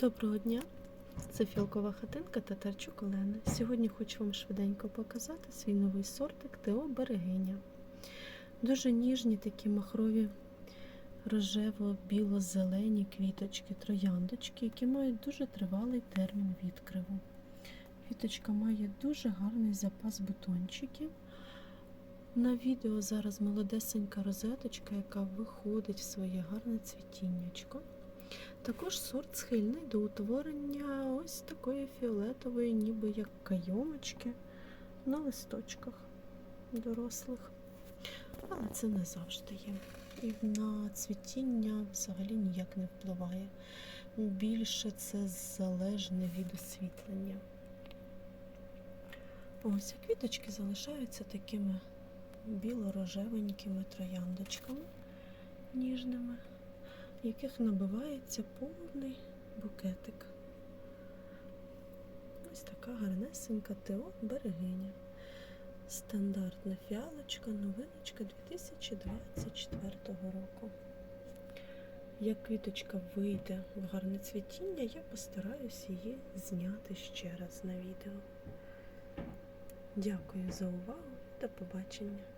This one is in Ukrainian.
Доброго дня! Це фіалкова хатинка Татарчук Олени. Сьогодні хочу вам швиденько показати свій новий сортик ТО Берегиня. Дуже ніжні такі махрові рожево-біло-зелені квіточки, трояндочки, які мають дуже тривалий термін відкриву. Квіточка має дуже гарний запас бутончиків. На відео зараз молодесенька розеточка, яка виходить в своє гарне цвітіннячко. Також сорт схильний до утворення ось такої фіолетової, ніби як кайомочки на листочках дорослих. Але це не завжди є. І на цвітіння взагалі ніяк не впливає. Більше це залежне від освітлення. Ось квіточки залишаються такими біло-рожевенькими трояндочками ніжними яких набивається повний букетик. Ось така гарнесенька ТО берегиня. Стандартна фіалочка, новиночка 2024 року. Як квіточка вийде в гарне цвітіння, я постараюсь її зняти ще раз на відео. Дякую за увагу. До побачення!